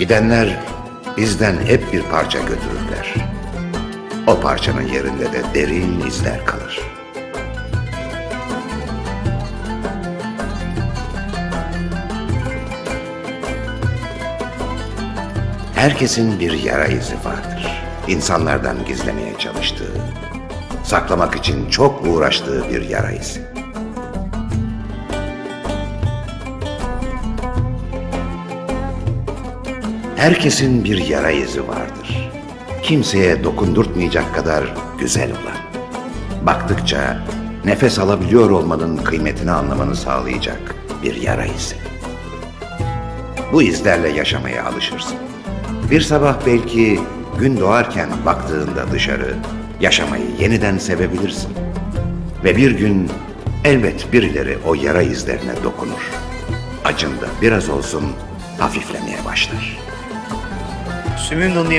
Gidenler bizden hep bir parça götürürler. O parçanın yerinde de derin izler kalır. Herkesin bir yara izi vardır. İnsanlardan gizlemeye çalıştığı, saklamak için çok uğraştığı bir yara izi. Herkesin bir yara izi vardır. Kimseye dokundurtmayacak kadar güzel olan. Baktıkça nefes alabiliyor olmanın kıymetini anlamanı sağlayacak bir yara izi. Bu izlerle yaşamaya alışırsın. Bir sabah belki gün doğarken baktığında dışarı yaşamayı yeniden sevebilirsin. Ve bir gün elbet birileri o yara izlerine dokunur. Acın da biraz olsun hafiflemeye başlar. 全面冻结。